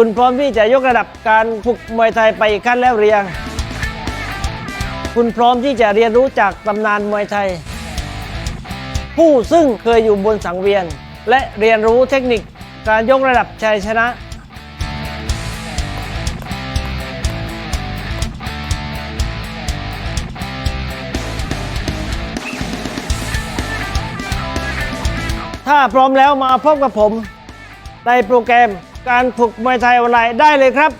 คุณพร้อมที่จะยกระดับการฝึกมวยไทยไปอีกขั้นแล้วหรือยังคุณพร้อมที่จะเรียนรู้จากตำนานมวยไทย ผู้ซึ่งเคยอยู่บนสังเวียน และเรียนรู้เทคนิคการยกระดับชัยชนะ ถ้าพร้อมแล้วมาพบกับผมในโปรแกรม การฝึกมวยไทยออนไลน์ได้เลยครับ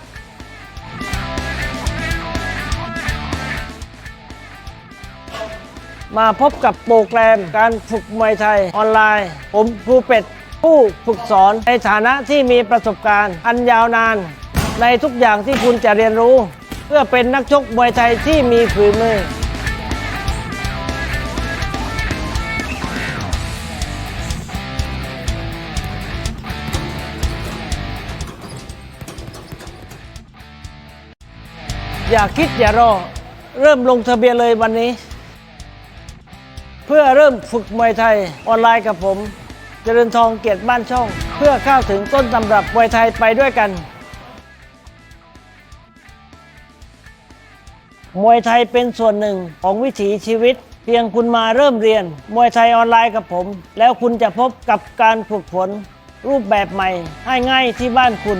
มาพบกับโปรแกรมการฝึกมวยไทยออนไลน์ ผมครูเป็ด ผู้ฝึกสอนในฐานะที่มีประสบการณ์ อันยาวนาน ในทุกอย่างที่คุณจะเรียนรู้ เพื่อเป็นนักชกมวยไทยที่มีฝีมือ อย่าคิดอย่ารอ เริ่มลงทะเบียนเลยวันนี้ เพื่อเริ่มฝึกมวยไทยออนไลน์กับผม เจริญทองเกียรติบ้านช่อง เพื่อเข้าถึงต้นตำรับมวยไทยไปด้วยกัน มวยไทยเป็นส่วนหนึ่งของวิถีชีวิต เพียงคุณมาเริ่มเรียน มวยไทยออนไลน์กับผม แล้วคุณจะพบกับการฝึกฝนรูปแบบใหม่ให้ง่ายที่บ้านคุณ